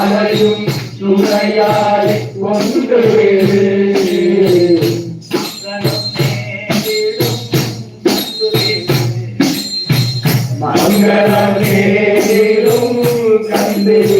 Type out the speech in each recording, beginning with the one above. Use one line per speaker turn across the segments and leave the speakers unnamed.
மலையும் துணையாய் ஒன்று மங்களமேலும் கந்தே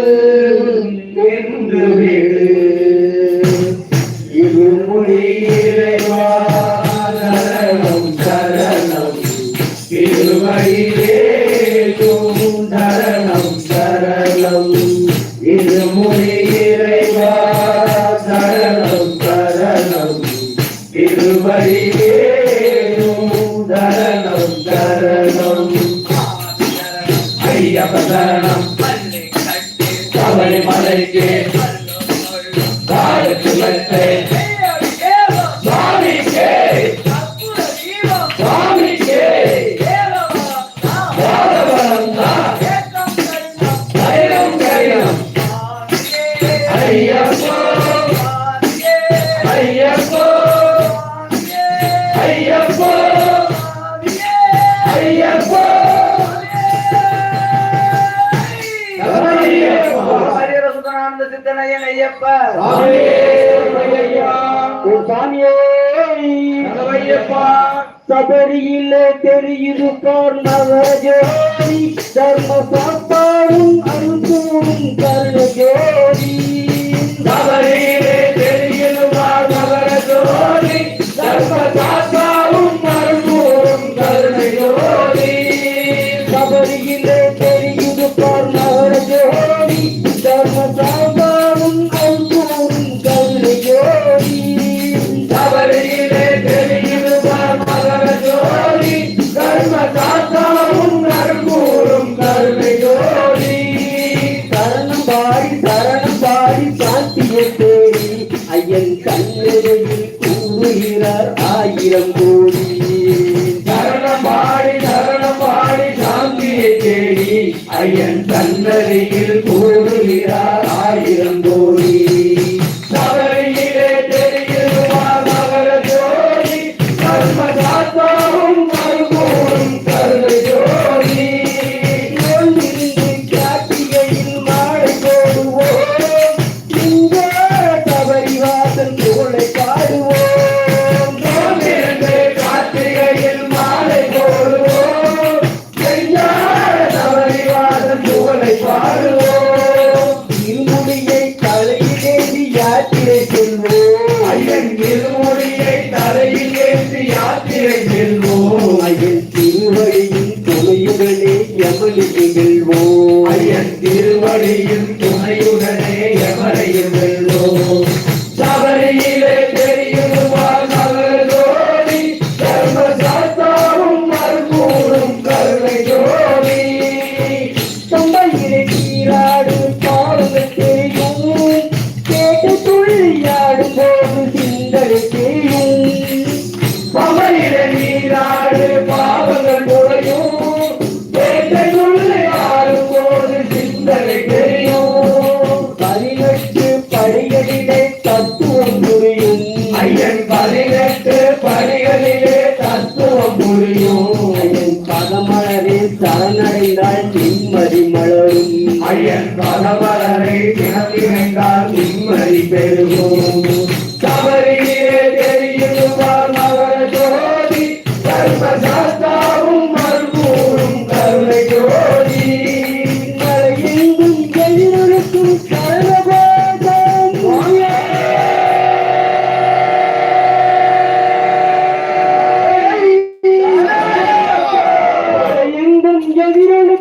திருவடிவே சரணம் சரணம் ஐயப்ப சரணம் கவலை மலைக்கு காலத்து மெத்தை சுவாமிக்கே சுவாமிக்கே
ஹரிரசுதனானந்த சித்தனையன் ஐயப்பா.
சாமியே ஐயா
சாமியே.
நலவையப்பா
சபரியில தெரியுது போர் நவஜோதி. தர்ம சாப்பாடும் அருந்தூரும் கருணஜோதி.
சபரியிலே தெரியுமா நகர ஜோதி தர்ம சாஸ்தாவும் மருந்தூரும் கருணை ஜோதி
சபரியில ஆயிரம் கோடி
சரணம் பாடி சரணம் பாடி சாந்தியை தேடி ஐயன் தன்னருகில் கூடுகிறார் ஆயிரம் கோடி.
யாத்திரை செல்வோம்.
ஐயன் திருமொழியை தலையில் ஏற்றி யாத்திரை செல்வோம்
ஐயன் திருவழியின் துணையுடனே எமனுக்கு வெல்வோம்
ஐயன் திருவடியின் துணையுடனே
சரணடைந்தால் நிம்மதி மலரும்.
ஐயன் பதவரனை தினத்தினைந்தால் நிம்மதி பெறுவோம் சபரியிலே தெரியுமா மகர ஜோதி கர்மசாஸ்தாவும்